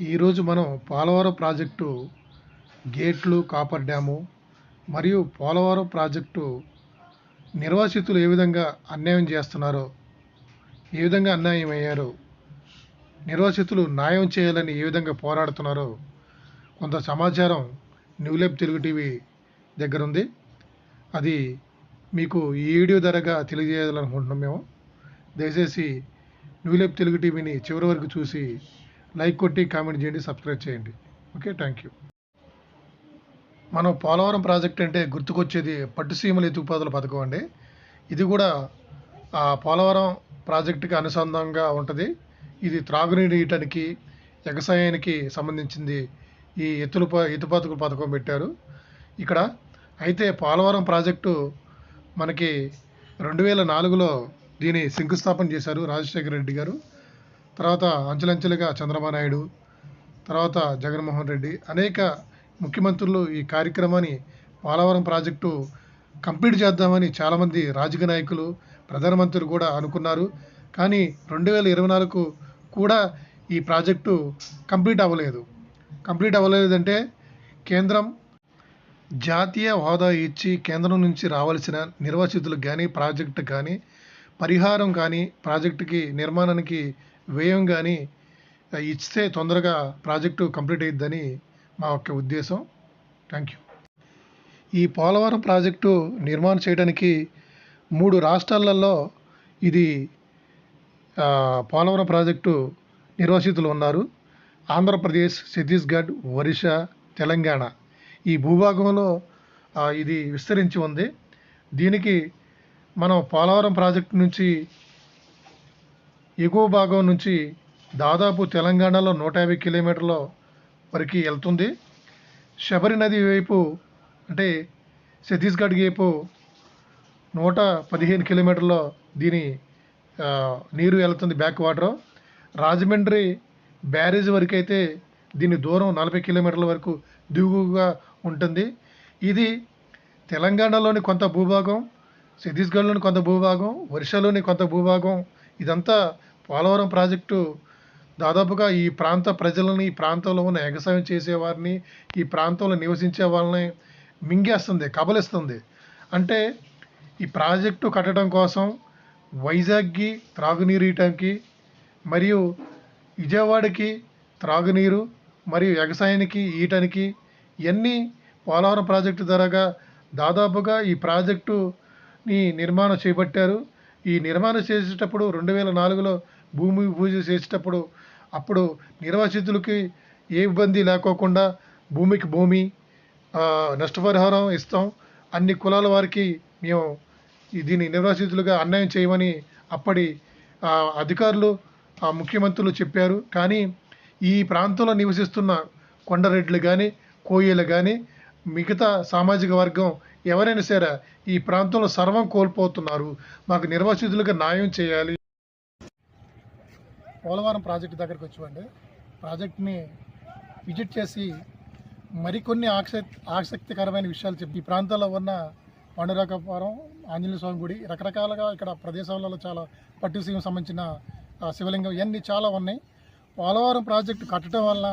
ఈరోజు మనం పోలవరం ప్రాజెక్టు గేట్లు కాపర్ డ్యాము మరియు పోలవరం ప్రాజెక్టు నిర్వాసితులు ఏ విధంగా అన్యాయం చేస్తున్నారో ఏ విధంగా అన్యాయం అయ్యారో నిర్వాసితులు న్యాయం చేయాలని ఏ విధంగా పోరాడుతున్నారో కొంత సమాచారం న్యూలెబ్ తెలుగు టీవీ దగ్గర ఉంది. అది మీకు ఈ వీడియో ధరగా తెలియజేయాలనుకుంటున్నాం మేము. దయచేసి న్యూలెబ్ తెలుగు టీవీని చివరి వరకు చూసి లైక్ కొట్టి కామెంట్ చేయండి సబ్స్క్రైబ్ చేయండి. Okay thank you. మనం పోలవరం ప్రాజెక్ట్ అంటే గుర్తుకొచ్చేది పట్టుసీమల ఎత్తుపాదుల పథకం అండి. ఇది కూడా ఆ పోలవరం ప్రాజెక్టుకి అనుసంధానంగా ఉంటుంది. ఇది త్రాగునీరు ఇయటానికి వ్యవసాయానికి సంబంధించింది ఈ ఎత్తుల ఎత్తుపాతుకుల పథకం పెట్టారు. ఇక్కడ అయితే పోలవరం ప్రాజెక్టు మనకి రెండు వేల నాలుగులో దీని శంకుస్థాపన చేశారు రాజశేఖర రెడ్డి గారు. తర్వాత అంచెలంచెలుగా చంద్రబాబు నాయుడు తర్వాత జగన్మోహన్ రెడ్డి అనేక ముఖ్యమంత్రులు ఈ కార్యక్రమాన్ని పోలవరం ప్రాజెక్టు కంప్లీట్ చేద్దామని చాలామంది రాజకీయ నాయకులు ప్రధానమంత్రులు కూడా అనుకున్నారు. కానీ రెండు వేల ఇరవై నాలుగు కూడా ఈ ప్రాజెక్టు కంప్లీట్ అవ్వలేదు. కంప్లీట్ అవ్వలేదంటే కేంద్రం జాతీయ హోదా ఇచ్చి కేంద్రం నుంచి రావాల్సిన నిర్వాసితులకు కానీ ప్రాజెక్టు కానీ పరిహారం కానీ ప్రాజెక్టుకి నిర్మాణానికి వ్యయం కానీ ఇస్తే తొందరగా ప్రాజెక్టు కంప్లీట్ అయ్యిద్దని మా యొక్క ఉద్దేశం. Thank you. ఈ పోలవరం ప్రాజెక్టు నిర్మాణం చేయడానికి మూడు రాష్ట్రాలలో ఇది పోలవరం ప్రాజెక్టు నిర్వాసితులు ఉన్నారు. ఆంధ్రప్రదేశ్ ఛత్తీస్గఢ్ ఒరిస్సా తెలంగాణ. ఈ భూభాగంలో ఇది విస్తరించి ఉంది. దీనికి మనం పోలవరం ప్రాజెక్టు నుంచి ఎగువ భాగం నుంచి దాదాపు తెలంగాణలో నూట యాభై కిలోమీటర్ల వరకు వెళ్తుంది. శబరి నది వైపు అంటే ఛత్తీస్గఢ్ వైపు నూట పదిహేను కిలోమీటర్లో దీని నీరు వెళ్తుంది బ్యాక్ వాటర్. రాజమండ్రి బ్యారేజ్ వరకు అయితే దీని దూరం నలభై కిలోమీటర్ల వరకు దిగువగా ఉంటుంది. ఇది తెలంగాణలోని కొంత భూభాగం ఛత్తీస్గఢ్లోని కొంత భూభాగం ఒరిస్సాలోని కొంత భూభాగం ఇదంతా పోలవరం ప్రాజెక్టు దాదాపుగా ఈ ప్రాంత ప్రజలని ఈ ప్రాంతంలో ఉన్న ఎగసాయం చేసేవారిని ఈ ప్రాంతంలో నివసించే వాళ్ళని మింగేస్తుంది కబలిస్తుంది. అంటే ఈ ప్రాజెక్టు కట్టడం కోసం వైజాగ్కి త్రాగునీరు ఇయటానికి మరియు విజయవాడకి త్రాగునీరు మరియు వ్యవసాయానికి ఈయటానికి ఇవన్నీ పోలవరం ప్రాజెక్టు ద్వారాగా దాదాపుగా ఈ ప్రాజెక్టుని నిర్మాణం చేపట్టారు. ఈ నిర్మాణం చేసేటప్పుడు రెండు వేల నాలుగులో భూమి పూజ చేసేటప్పుడు అప్పుడు నిర్వాసితులకి ఏ ఇబ్బంది లేకోకుండా భూమికి భూమి నష్టపరిహారం ఇస్తాం. అన్ని కులాల వారికి మేము దీన్ని నిర్వాసితులుగా అన్యాయం చేయమని అప్పటి అధికారులు ముఖ్యమంత్రులు చెప్పారు. కానీ ఈ ప్రాంతంలో నివసిస్తున్న కొండరెడ్లు కానీ కోయలు కానీ మిగతా సామాజిక వర్గం ఎవరైనా సరే ఈ ప్రాంతంలో సర్వం కోల్పోతున్నారు. మాకు నిర్వాసితులుగా న్యాయం చేయాలి పోలవరం ప్రాజెక్టు దగ్గరికి వచ్చామండి ప్రాజెక్ట్ని విజిట్ చేసి మరికొన్ని ఆసక్తి ఆసక్తికరమైన విషయాలు చెప్పి ఈ ప్రాంతాల్లో ఉన్న పండురాకపురం ఆంజనేయ స్వామి గుడి రకరకాలుగా ఇక్కడ ప్రదేశాలలో చాలా పట్టుసీమ సంబంధించిన శివలింగం ఇవన్నీ చాలా ఉన్నాయి. పోలవరం ప్రాజెక్టు కట్టడం వల్ల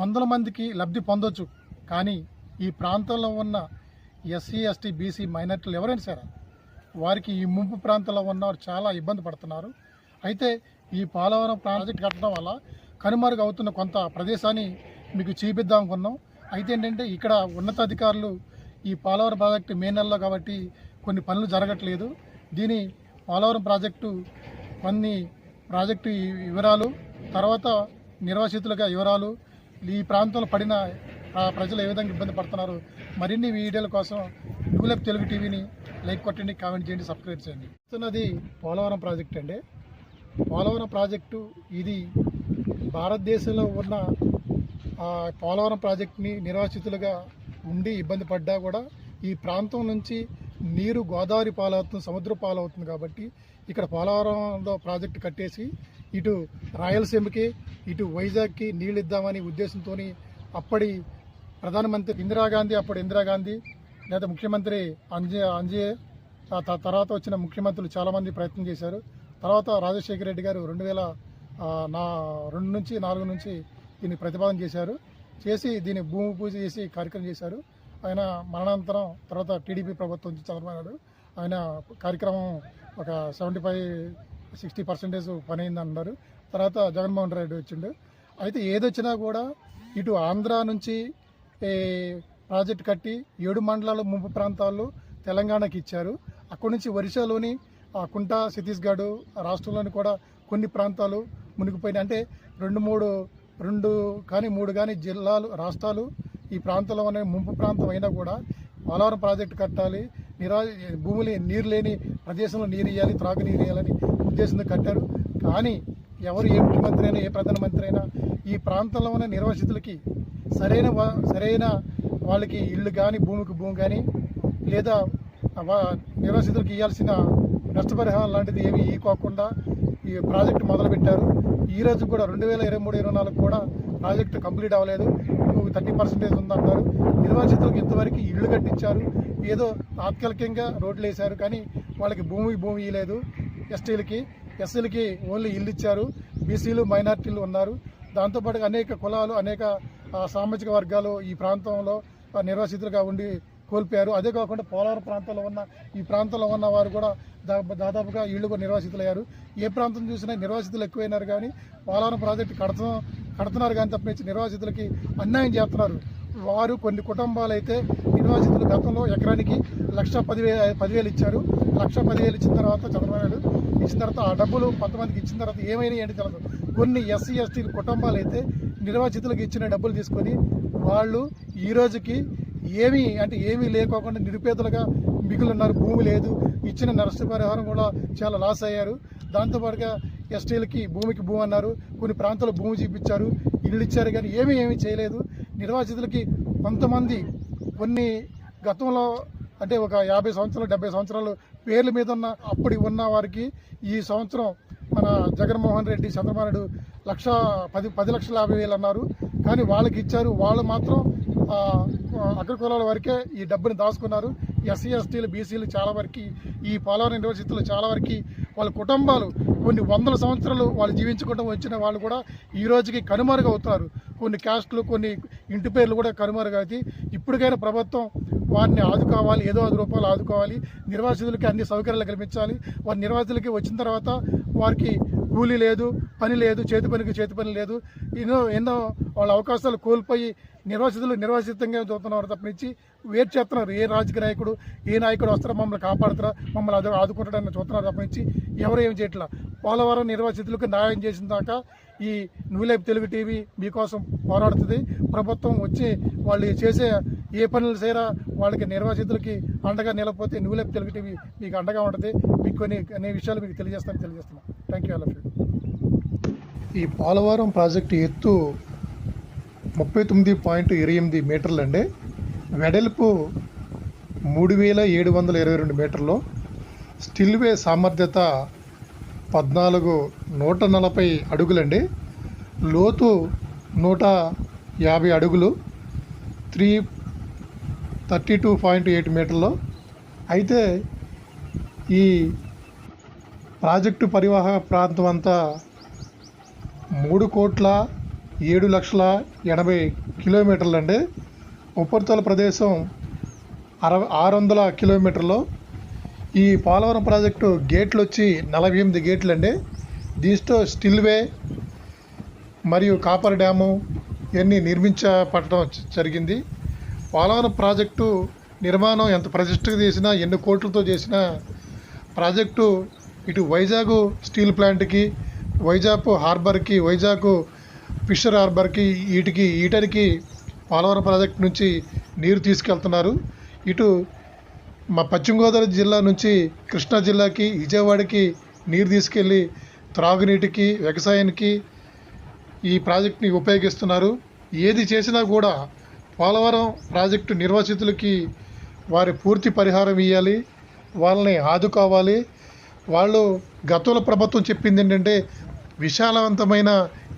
వందల మందికి లబ్ధి పొందొచ్చు. కానీ ఈ ప్రాంతంలో ఉన్న ఎస్సీ ఎస్టీ బీసీ మైనార్టీలు ఎవరైనా సరే వారికి ఈ ముంపు ప్రాంతంలో ఉన్నవారు చాలా ఇబ్బంది పడుతున్నారు. అయితే ఈ పోలవరం ప్రాజెక్ట్ కట్టడం వల్ల కనుమరుగు అవుతున్న కొంత ప్రదేశాన్ని మీకు చూపిద్దాం అనుకున్నాం. అయితే ఏంటంటే ఇక్కడ ఉన్నతాధికారులు ఈ పోలవరం ప్రాజెక్టు మే నెలలో కాబట్టి కొన్ని పనులు జరగట్లేదు. దీని పోలవరం ప్రాజెక్టు కొన్ని ప్రాజెక్టు వివరాలు తర్వాత నిర్వాసితులుగా వివరాలు ఈ ప్రాంతంలో పడిన ప్రజలు ఏ విధంగా ఇబ్బంది పడుతున్నారు మరిన్ని వీడియోల కోసం న్యూలెప్ తెలుగు టీవీని లైక్ కొట్టండి కామెంట్ చేయండి సబ్స్క్రైబ్ చేయండి. ఇస్తున్నది పోలవరం ప్రాజెక్ట్ అండి. పోలవరం ప్రాజెక్టు ఇది భారతదేశంలో ఉన్న ఆ, పోలవరం ప్రాజెక్ట్ని నిర్వాసితులుగా ఉండి ఇబ్బంది పడ్డా కూడా ఈ ప్రాంతం నుంచి నీరు గోదావరి పాలవుతుంది సముద్ర పాలవుతుంది కాబట్టి ఇక్కడ పోలవరంలో ప్రాజెక్టు కట్టేసి ఇటు రాయలసీమకి ఇటు వైజాగ్కి నీళ్ళు ఇద్దామని ఉద్దేశంతో అప్పటి ప్రధానమంత్రి ఇందిరాగాంధీ అప్పుడు ఇందిరాగాంధీ లేదా ముఖ్యమంత్రి అంజే అంజే తర్వాత వచ్చిన ముఖ్యమంత్రులు చాలామంది ప్రయత్నం చేశారు. తర్వాత రాజశేఖర రెడ్డి గారు రెండు వేల నా రెండు నుంచి నాలుగు నుంచి దీన్ని ప్రతిపాదన చేశారు. చేసి దీన్ని భూమి పూజ చేసి కార్యక్రమం చేశారు. ఆయన మరణానంతరం తర్వాత టీడీపీ ప్రభుత్వం నుంచి చంద్రబాబు నాయుడు ఆయన కార్యక్రమం ఒక సెవెంటీ ఫైవ్ సిక్స్టీ పర్సెంటేజ్ పని అయింది అన్నారు తర్వాత జగన్మోహన్ రెడ్డి వచ్చిండు. అయితే ఏదొచ్చినా కూడా ఇటు ఆంధ్ర నుంచి ప్రాజెక్ట్ కట్టి ఏడు మండలాలు ముంపు ప్రాంతాల్లో తెలంగాణకి ఇచ్చారు. అక్కడి నుంచి ఒరిస్సాలోని కుంట ఛత్తీస్గఢ్ రాష్ట్రంలోని కూడా కొన్ని ప్రాంతాలు మునిగిపోయినాయి. అంటే రెండు మూడు రెండు కానీ మూడు కానీ జిల్లాలు రాష్ట్రాలు ఈ ప్రాంతంలో ఉన్న ముంపు ప్రాంతం అయినా కూడా పోలవరం ప్రాజెక్టు కట్టాలి. నిరా భూములు నీరు లేని ప్రదేశంలో నీరు ఇవ్వాలి త్రాగునీరు ఇవ్వాలని ఉద్దేశంతో కట్టారు. కానీ ఎవరు ఏ ముఖ్యమంత్రి అయినా ఏ ప్రధానమంత్రి అయినా ఈ ప్రాంతంలో ఉన్న నిర్వాసితులకి సరైన వా- సరైన వాళ్ళకి ఇల్లు కానీ భూమికి భూమి కానీ లేదా నిర్వాసితులకు ఇవ్వాల్సిన నష్టపరిహారం లాంటిది ఏమీ ఇవ్వకోకుండా ఈ ప్రాజెక్టు మొదలుపెట్టారు. ఈ రోజు కూడా రెండు వేల ఇరవై మూడు ఇరవై నాలుగు కూడా ప్రాజెక్టు కంప్లీట్ అవ్వలేదు. థర్టీ పర్సెంటేజ్ ఉందంటారు. నిర్వాసితులకు ఇంతవరకు ఇళ్ళు కట్టించారు. ఏదో తాత్కాలికంగా రోడ్లు వేశారు కానీ వాళ్ళకి భూమి భూమి ఇవ్వలేదు. ఎస్టీలకి ఎస్సీలకి ఓన్లీ ఇల్లు ఇచ్చారు. బీసీలు మైనార్టీలు ఉన్నారు. దాంతోపాటు అనేక కులాలు అనేక సామాజిక వర్గాలు ఈ ప్రాంతంలో నిర్వాసితులుగా ఉండి కోల్పోయారు. అదే కాకుండా పోలవరం ప్రాంతంలో ఉన్న ఈ ప్రాంతంలో ఉన్న వారు కూడా దాదాపుగా ఇళ్ళు కూడా నిర్వాసితులయ్యారు. ఏ ప్రాంతం చూసినా నిర్వాసితులు ఎక్కువైనారు కానీ పోలవరం ప్రాజెక్టు కడత కడుతున్నారు కానీ తప్పించి నిర్వాసితులకి అన్యాయం చేస్తున్నారు. వారు కొన్ని కుటుంబాలు అయితే నిర్వాసితులు గతంలో ఎకరానికి లక్ష పదివే పదివేలు ఇచ్చారు. లక్ష పదివేలు ఇచ్చిన తర్వాత చంద్రబాబు నాయుడు ఇచ్చిన తర్వాత ఆ డబ్బులు కొంతమందికి ఇచ్చిన తర్వాత ఏమైనా ఏంటి తెలియదు కొన్ని ఎస్సీ ఎస్టీ కుటుంబాలు అయితే నిర్వాసితులకు ఇచ్చిన డబ్బులు తీసుకొని వాళ్ళు ఈ రోజుకి ఏమీ అంటే ఏమీ లేకోకుండా నిరుపేదలుగా మిగులున్నారు భూమి లేదు. ఇచ్చిన నష్టపరిహారం కూడా చాలా లాస్ అయ్యారు. దాంతోపాటుగా ఎస్టీలకి భూమికి భూమి అన్నారు. కొన్ని ప్రాంతాల్లో భూమి చూపించారు. ఇల్లు ఇచ్చారు కానీ ఏమీ ఏమీ చేయలేదు. నిర్వాసితులకి కొంతమంది కొన్ని గతంలో అంటే ఒక యాభై సంవత్సరాలు డెబ్బై సంవత్సరాలు పేర్ల మీద ఉన్న అప్పటి ఉన్న వారికి ఈ సంవత్సరం మన జగన్మోహన్ రెడ్డి చంద్రబాబు నాయుడు లక్ష పది పది లక్షల యాభై వేలు అన్నారు. కానీ వాళ్ళకి ఇచ్చారు. వాళ్ళు మాత్రం అగ్రకులాల వరకే ఈ డబ్బుని దాచుకున్నారు. ఎస్సీ ఎస్టీలు బీసీలు చాలా వరకు ఈ పోలవరం యూనివర్సిటీలు చాలా వరకు వాళ్ళ కుటుంబాలు కొన్ని వందల సంవత్సరాలు వాళ్ళు జీవించుకుంటూ వచ్చిన వాళ్ళు కూడా ఈ రోజుకి కనుమరుగవుతున్నారు కొన్ని క్యాస్ట్లు కొన్ని ఇంటి పేర్లు కూడా కనుమరుగవుతాయి ఇప్పటికైనా ప్రభుత్వం వారిని ఆదుకోవాలి ఏదో ఐదు రూపాయలు ఆదుకోవాలి. నిర్వాసితులకి అన్ని సౌకర్యాలు కల్పించాలి. వారి నిర్వాసితులకి వచ్చిన తర్వాత వారికి కూలీ లేదు పని లేదు చేతి పనికి చేతి పని లేదు. ఎన్నో ఎన్నో వాళ్ళ అవకాశాలు కోల్పోయి నిర్వాసితులు నిర్వాసితంగా చూస్తున్నారు తప్పనిచ్చి వేరు చేస్తున్నారు. ఏ రాజకీయ నాయకుడు ఏ నాయకుడు వస్తారో మమ్మల్ని కాపాడుతారా మమ్మల్ని అది ఆదుకుంటాడని చూస్తున్నారు తప్పనిచ్చి ఎవరు ఏం చేయట్లా. పోలవరం నిర్వాసితులకు న్యాయం చేసిన దాకా ఈ నువ్వులేపు తెలుగు టీవీ మీకోసం పోరాడుతుంది. ప్రభుత్వం వచ్చి వాళ్ళు చేసే ఏ పనులు చేయరా వాళ్ళకి నిర్వాసితులకి అండగా నిలకపోతే నువ్వులేపు తెలుగు టీవీ మీకు అండగా ఉంటుంది. మీకు కొన్ని అనే విషయాలు మీకు తెలియజేస్తాను తెలియజేస్తున్నాను. Thank you all of you ఈ పోలవరం ప్రాజెక్టు ఎత్తు ముప్పై తొమ్మిది పాయింట్ ఇరవై ఎనిమిది మీటర్లు అండి. వెడల్పు మూడు వేల ఏడు వందల ఇరవై రెండు మీటర్లు. స్టిల్వే సామర్థ్యత పద్నాలుగు నూట నలభై అడుగులండి. లోతు నూట యాభై అడుగులు. Three thirty two point eight మీటర్లు. అయితే ఈ ప్రాజెక్టు పరివాహక ప్రాంతం అంతా మూడు కోట్ల ఏడు లక్షల ఎనభై కిలోమీటర్లు అండి ఉపరితల ప్రదేశం అరవై ఆరు వందల కిలోమీటర్లు. ఈ పోలవరం ప్రాజెక్టు గేట్లు వచ్చి నలభై ఎనిమిది గేట్లు అండి దీంతో స్టిల్వే మరియు కాపర్ డ్యాము ఇవన్నీ నిర్మించబడటం జరిగింది. పోలవరం ప్రాజెక్టు నిర్మాణం ఎంత ప్రతిష్టగా చేసినా ఎన్ని కోట్లతో చేసినా ప్రాజెక్టు ఇటు వైజాగ్ స్టీల్ ప్లాంట్కి వైజాగ్ హార్బర్కి వైజాగ్ ఫిషర్ హార్బర్కి వీటికి ఈటనికి పోలవరం ప్రాజెక్ట్ నుంచి నీరు తీసుకెళ్తున్నారు. ఇటు మా పశ్చిమ గోదావరి జిల్లా నుంచి కృష్ణా జిల్లాకి విజయవాడకి నీరు తీసుకెళ్ళి త్రాగునీటికి వ్యవసాయానికి ఈ ప్రాజెక్ట్ని ఉపయోగిస్తున్నారు. ఏది చేసినా కూడా పోలవరం ప్రాజెక్టు నిర్వాసితులకి వారి పూర్తి పరిహారం ఇవ్వాలి వాళ్ళని ఆదుకోవాలి. వాళ్ళు గతంలో ప్రభుత్వం చెప్పింది ఏంటంటే విశాలవంతమైన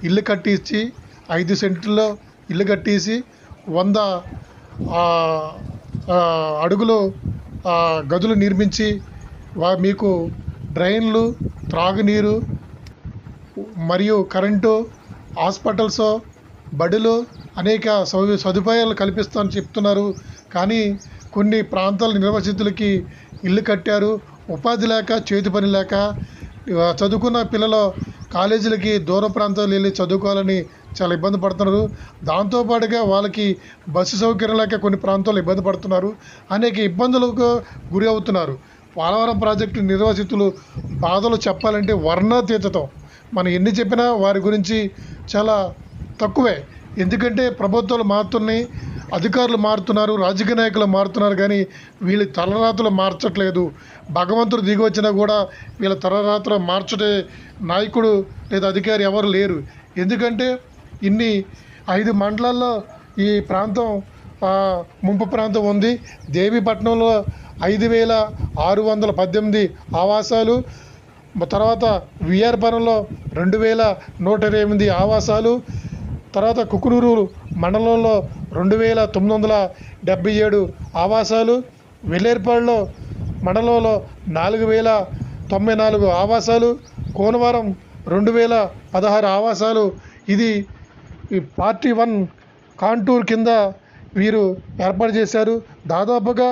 ఇల్లు కట్టించి ఐదు సెంట్లో ఇల్లు కట్టేసి వంద అడుగులు గదులు నిర్మించి వా మీకు డ్రైన్లు త్రాగునీరు మరియు కరెంటు హాస్పిటల్స్ బడులు అనేక సౌ సదుపాయాలు కల్పిస్తామని చెప్తున్నారు. కానీ కొన్ని ప్రాంతాల నిర్వసితులకి ఇల్లు కట్టారు. ఉపాధి లేక చేతి పని లేక చదువుకున్న పిల్లలు కాలేజీలకి దూర ప్రాంతాలు వెళ్ళి చదువుకోవాలని చాలా ఇబ్బంది పడుతున్నారు. దాంతోపాటుగా వాళ్ళకి బస్సు సౌకర్యం లేక కొన్ని ప్రాంతాల్లో ఇబ్బంది పడుతున్నారు. అనేక ఇబ్బందులకు గురి అవుతున్నారు. పోలవరం ప్రాజెక్టు నిర్వాసితులు బాధలు చెప్పాలంటే వర్ణాతీతతో మనం ఎన్ని చెప్పినా వారి గురించి చాలా తక్కువే. ఎందుకంటే ప్రభుత్వాలు మారుతున్నాయి. అధికారులు మారుతున్నారు రాజకీయ నాయకులు మారుతున్నారు కానీ వీళ్ళ తలరాతులు మార్చట్లేదు. భగవంతుడు దిగి వచ్చినా కూడా వీళ్ళ తలరాతులు మార్చటే నాయకుడు లేదా అధికారి ఎవరు లేరు. ఎందుకంటే ఇన్ని ఐదు మండలాల్లో ఈ ప్రాంతం ముంపు ప్రాంతం ఉంది. దేవీపట్నంలో ఐదు వేల ఆరు వందల పద్దెనిమిది ఆవాసాలు తర్వాత విఆర్పురంలో రెండు వేల నూట ఇరవై ఎనిమిది ఆవాసాలు తర్వాత కుకునూరు మండలంలో రెండు వేల తొమ్మిది వందల డెబ్బై ఏడు ఆవాసాలు వెల్లేరుపాడులో మండలంలో నాలుగు వేల తొంభై నాలుగు ఆవాసాలు కోనవరం రెండు వేల పదహారు ఆవాసాలు. ఇది పార్టీ వన్ కాంటూర్ కింద వీరు ఏర్పాటు చేశారు. దాదాపుగా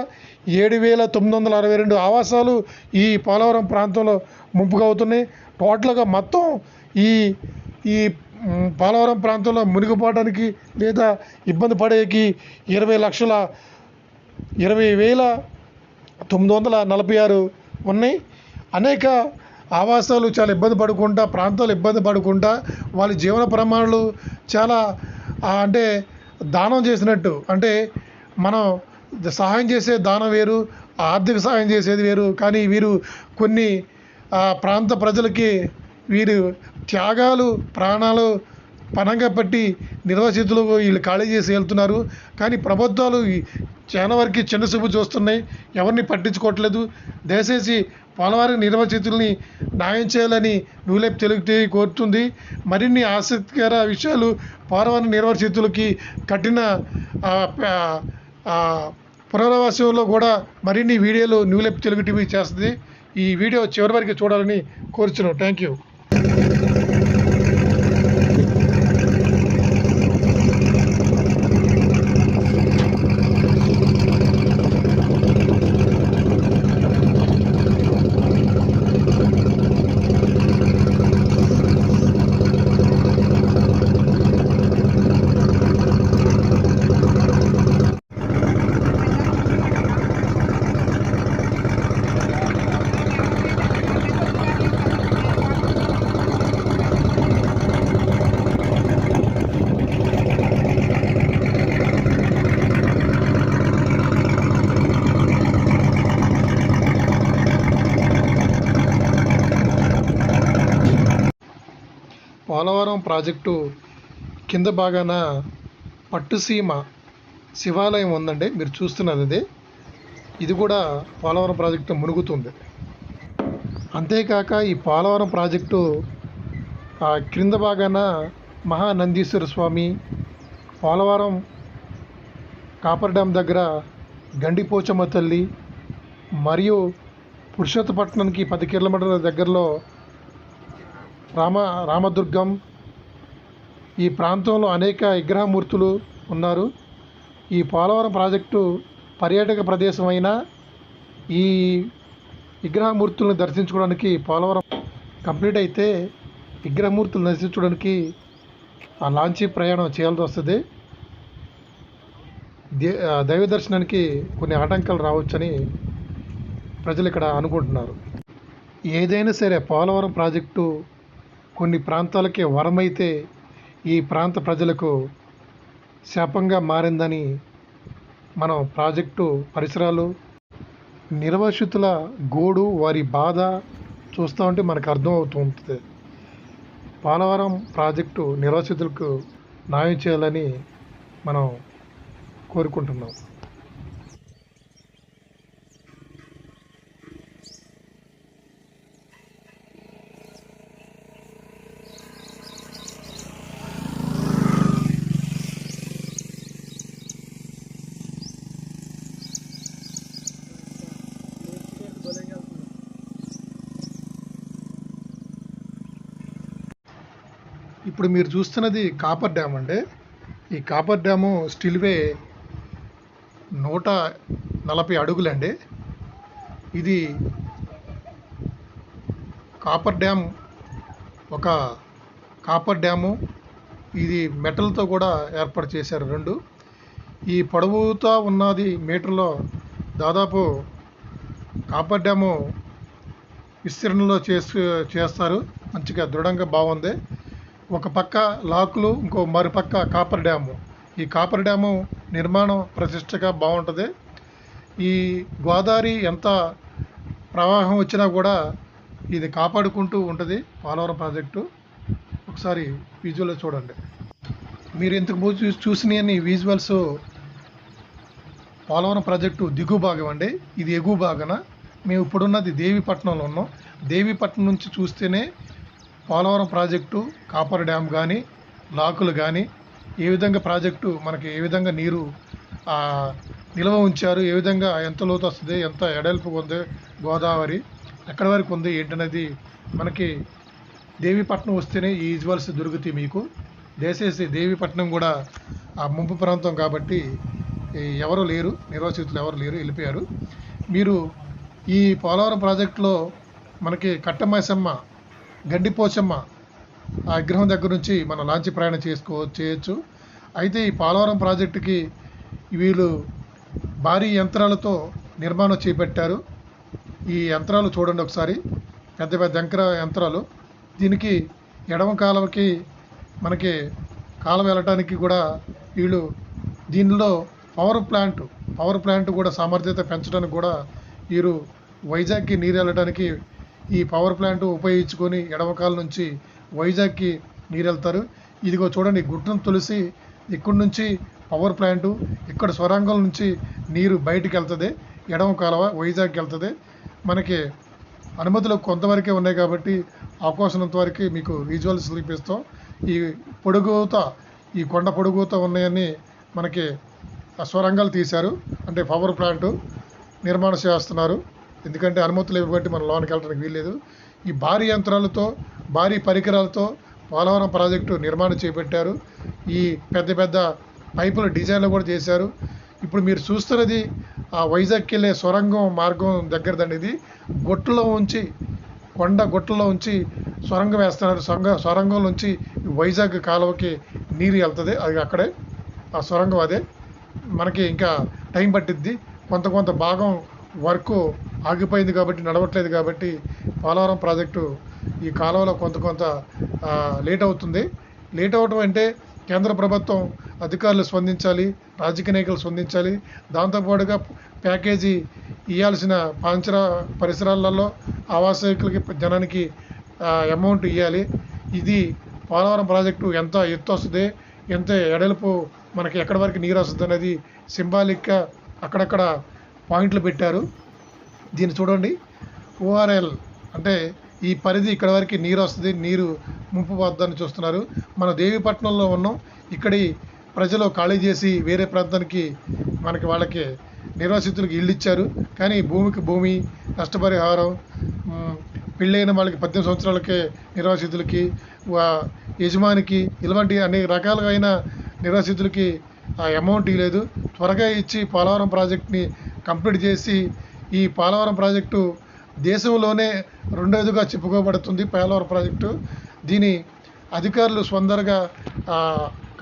ఏడు వేల తొమ్మిది వందల అరవై రెండు ఆవాసాలు ఈ పోలవరం ప్రాంతంలో ముంపుగా అవుతున్నాయి. టోటల్గా మొత్తం ఈ ఈ పోలవరం ప్రాంతంలో మునిగిపోవడానికి లేదా ఇబ్బంది పడేకి ఇరవై లక్షల ఇరవై వేల తొమ్మిది వందల నలభై ఆరు ఉన్నాయి. అనేక ఆవాసాలు చాలా ఇబ్బంది పడుకుంటా ప్రాంతాలు ఇబ్బంది పడుకుంటా వాళ్ళ జీవన ప్రమాణాలు చాలా అంటే దానం చేసినట్టు. అంటే మనం సహాయం చేసే దానం వేరు ఆర్థిక సహాయం చేసేది వేరు. కానీ వీరు కొన్ని ఆ, ప్రాంత ప్రజలకి వీరు త్యాగాలు ప్రాణాలు పణంగా పెట్టి నిర్వాసితులు వీళ్ళు ఖాళీ చేసి వెళ్తున్నారు. కానీ ప్రభుత్వాలు చాలా వరకు చిన్న చూపు చూస్తున్నాయి. ఎవరిని పట్టించుకోవట్లేదు. దయచేసి పోలవారి నిర్వాసితుల్ని న్యాయం చేయాలని నూలేపు తెలుగు కోరుతుంది. మరిన్ని ఆసక్తికర విషయాలు పోలవారి నిర్వాసితులకి కఠిన పునరావాసంలో కూడా మరిన్ని వీడియోలు న్యూలెప్ తెలుగు టీవీ చేస్తుంది. ఈ వీడియో చివరి వరకు చూడాలని కోరుచున్నాం. థ్యాంక్ యూ పోలవరం ప్రాజెక్టు కింద భాగాన పట్టుసీమ శివాలయం ఉందండి. మీరు చూస్తున్నది అదే ఇది కూడా పోలవరం ప్రాజెక్టు మునుగుతుంది. అంతేకాక ఈ పోలవరం ప్రాజెక్టు ఆ క్రింద భాగాన మహానందీశ్వర స్వామి పోలవరం కాపర్ డ్యామ్ దగ్గర గండిపోచమ్మ తల్లి మరియు పురుషోత్తపట్నంకి పది కిలోమీటర్ల దగ్గరలో రామ రామదుర్గం ఈ ప్రాంతంలో అనేక విగ్రహమూర్తులు ఉన్నారు. ఈ పోలవరం ప్రాజెక్టు పర్యాటక ప్రదేశం అయినా ఈ విగ్రహమూర్తులను దర్శించుకోవడానికి పోలవరం కంప్లీట్ అయితే విగ్రహమూర్తులను దర్శించుకోవడానికి ఆ లాంచీ ప్రయాణం చేయాల్సి వస్తుంది. దే దైవ దర్శనానికి కొన్ని ఆటంకాలు రావచ్చని ప్రజలు ఇక్కడ అనుకుంటున్నారు. ఏదైనా సరే పోలవరం ప్రాజెక్టు కొన్ని ప్రాంతాలకే వరమైతే ఈ ప్రాంత ప్రజలకు శాపంగా మారిందని మనం ప్రాజెక్టు పరిసరాలు నిర్వాసితుల గోడు వారి బాధ చూస్తూ ఉంటే మనకు అర్థం ఉంటుంది పోలవరం ప్రాజెక్టు నిర్వాసితులకు న్యాయం చేయాలని మనం కోరుకుంటున్నాం. ఇప్పుడు మీరు చూస్తున్నది కాపర్ డ్యామ్ అండి. ఈ కాపర్ డ్యాము స్టిల్వే నూట నలభై అడుగులండి. ఇది కాపర్ డ్యామ్ ఒక కాపర్ డ్యాము. ఇది మెటల్తో కూడా ఏర్పాటు చేశారు రెండు. ఈ పొడవుతో ఉన్నది మీటర్లో దాదాపు కాపర్ డ్యాము విస్తీర్ణంలో చేసి చేస్తారు. మంచిగా దృఢంగా బాగుంది. ఒక పక్క లాకులు ఇంకో మరుపక్క కాపర్ డ్యాము. ఈ కాపర్ డ్యాము నిర్మాణం ప్రతిష్టగా బాగుంటుంది ఈ గోదావరి ఎంత ప్రవాహం వచ్చినా కూడా ఇది కాపాడుకుంటూ ఉంటుంది పోలవరం ప్రాజెక్టు. ఒకసారి విజువల్ చూడండి. మీరు ఇంతకు ముందు చూసి చూసిన విజువల్స్ పోలవరం ప్రాజెక్టు దిగువ భాగం అండి. ఇది ఎగువ భాగన. మేము ఇప్పుడున్నది దేవీపట్నంలో ఉన్నాం. దేవీపట్నం నుంచి చూస్తేనే పోలవరం ప్రాజెక్టు కాపర్ డ్యామ్ కానీ లాకులు కానీ ఏ విధంగా ప్రాజెక్టు మనకి ఏ విధంగా నీరు నిల్వ ఉంచారు ఏ విధంగా ఎంత లోతు వస్తుంది ఎంత ఎడల్పు ఉంది గోదావరి ఎక్కడి వరకు ఉంది ఏంటనేది మనకి దేవీపట్నం వస్తేనే ఈ విజువల్స్ దొరుకుతాయి మీకు. దయచేసి దేవీపట్నం కూడా ఆ ముంపు ప్రాంతం కాబట్టి ఎవరు లేరు నిర్వాసితులు ఎవరు లేరు వెళ్ళిపోయారు. మీరు ఈ పోలవరం ప్రాజెక్టులో మనకి కట్టమైసమ్మ గడ్డిపోచమ్మ ఆ విగ్రహం దగ్గర నుంచి మనం లాంచ్ ప్రయాణం చేసుకో చేయొచ్చు. అయితే ఈ పోలవరం ప్రాజెక్టుకి వీళ్ళు భారీ యంత్రాలతో నిర్మాణం చేపట్టారు. ఈ యంత్రాలు చూడండి ఒకసారి. పెద్ద పెద్ద యంత్ర యంత్రాలు. దీనికి ఎడమ కాలువకి మనకి కాలం వెళ్ళటానికి కూడా వీళ్ళు దీనిలో పవర్ ప్లాంట్ పవర్ ప్లాంట్ కూడా సామర్థ్యత పెంచడానికి కూడా వీరు వైజాగ్కి నీరు వెళ్ళడానికి ఈ పవర్ ప్లాంట్ ఉపయోగించుకొని ఎడమకాల నుంచి వైజాగ్కి నీరు వెళ్తారు ఇదిగో చూడండి గుట్టం తులసి ఇక్కడి నుంచి పవర్ ప్లాంటు ఇక్కడ స్వరంగం నుంచి నీరు బయటికి వెళ్తుంది ఎడమ కాలువ వైజాగ్కి వెళ్తుంది మనకి అనుమతులు కొంతవరకే ఉన్నాయి కాబట్టి అవకాశం వరకు మీకు విజువల్స్ చూపిస్తాం. ఈ పొడుగుత ఈ కొండ పొడుగుత ఉన్నాయని మనకి స్వరంగాలు తీశారు. అంటే పవర్ ప్లాంటు నిర్మాణం చేస్తున్నారు. ఎందుకంటే అనుమతులు ఇవ్వబట్టి మనం లోనికి వెళ్ళడానికి వీల్లేదు. ఈ భారీ యంత్రాలతో భారీ పరికరాలతో పోలవరం ప్రాజెక్టు నిర్మాణం చేపట్టారు. ఈ పెద్ద పెద్ద పైపుల డిజైన్లు కూడా చేశారు. ఇప్పుడు మీరు చూస్తున్నది ఆ వైజాగ్కి వెళ్ళే సొరంగం మార్గం దగ్గరదండి ఇది. గొట్టులో ఉంచి కొండ గుట్టలో ఉంచి సొరంగం వేస్తున్నారు. సొరంగ సొరంగం నుంచి వైజాగ్ కాలువకి నీరు వెళ్తుంది. అది అక్కడే ఆ సొరంగం అదే. మనకి ఇంకా టైం పట్టిద్ది. కొంత కొంత భాగం వర్క్ ఆగిపోయింది కాబట్టి నడవట్లేదు కాబట్టి పోలవరం ప్రాజెక్టు ఈ కాలంలో కొంత కొంత లేట్ అవుతుంది. లేట్ అవటం అంటే కేంద్ర ప్రభుత్వం అధికారులు స్పందించాలి రాజకీయ నాయకులు స్పందించాలి. దాంతోపాటుగా ప్యాకేజీ ఇవ్వాల్సిన పాంచర పరిసరాలలో ఆవాసకులకి జనానికి అమౌంట్ ఇవ్వాలి ఇది పోలవరం ప్రాజెక్టు ఎంత ఎత్తు వస్తుంది ఎంత ఎడల్పు మనకి ఎక్కడి వరకు నీరు వస్తుంది అనేది సింబాలిక్గా అక్కడక్కడ పాయింట్లు పెట్టారు. దీన్ని చూడండి. ఓఆర్ఎల్ అంటే ఈ పరిధి ఇక్కడ వరకు నీరు వస్తుంది. నీరు ముంపు వద్దని చూస్తున్నారు. మన దేవీపట్నంలో ఉన్నాం. ఇక్కడి ప్రజలు ఖాళీ చేసి వేరే ప్రాంతానికి మనకి వాళ్ళకి నిర్వాసితులకు ఇల్లు ఇచ్చారు. కానీ భూమికి భూమి నష్టపరిహారం పెళ్ళైన వాళ్ళకి పద్దెనిమిది సంవత్సరాలకే నిర్వాసితులకి వా- యజమానికి ఇలాంటి అనేక రకాలుగా అయిన నిర్వాసితులకి ఆ అమౌంట్ ఇవ్వలేదు. త్వరగా ఇచ్చి పోలవరం ప్రాజెక్ట్ని కంప్లీట్ చేసి ఈ పోలవరం ప్రాజెక్టు దేశంలోనే రెండోదిగా చెప్పుకోబడుతుంది పోలవరం ప్రాజెక్టు. దీని అధికారులు స్వందరగా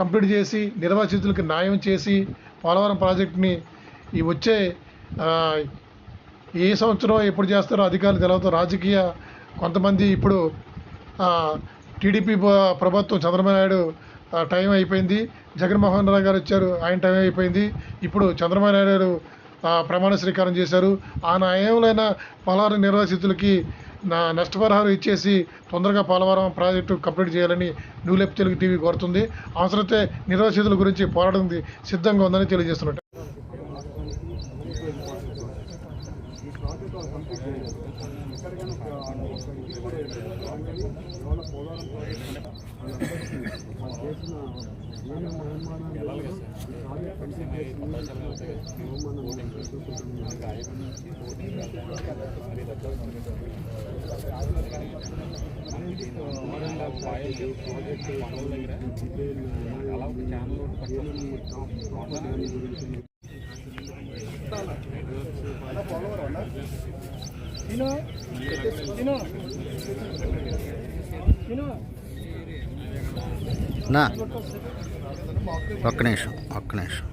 కంప్లీట్ చేసి నిర్వాసితులకు న్యాయం చేసి పోలవరం ప్రాజెక్ట్ని ఈ వచ్చే ఏ సంవత్సరం ఎప్పుడు చేస్తారో అధికారులు తెలవదు రాజకీయ కొంతమంది ఇప్పుడు టీడీపీ ప్రభుత్వం చంద్రబాబు నాయుడు టైం అయిపోయింది. జగన్మోహన్ రావు గారు వచ్చారు ఆయన టైం అయిపోయింది. ఇప్పుడు చంద్రబాబు నాయుడు గారు ప్రమాణ స్వీకారం చేశారు. ఆ న్యాయంలోన పోలవరం నిర్వాసితులకి నా నష్టపరిహారం ఇచ్చేసి తొందరగా పోలవరం ప్రాజెక్టు కంప్లీట్ చేయాలని న్యూలెప్ తెలుగు టీవీ కోరుతుంది. అవసరమైతే నిర్వాసితుల గురించి పోరాటం సిద్ధంగా ఉందని తెలియజేస్తున్నట్టు. అలా ఒక ఛానల్ పట్టుకుని తిను తిను తిను నా. ఒక్క నిమిషం ఒక్క నిమిషం.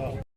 చూడండి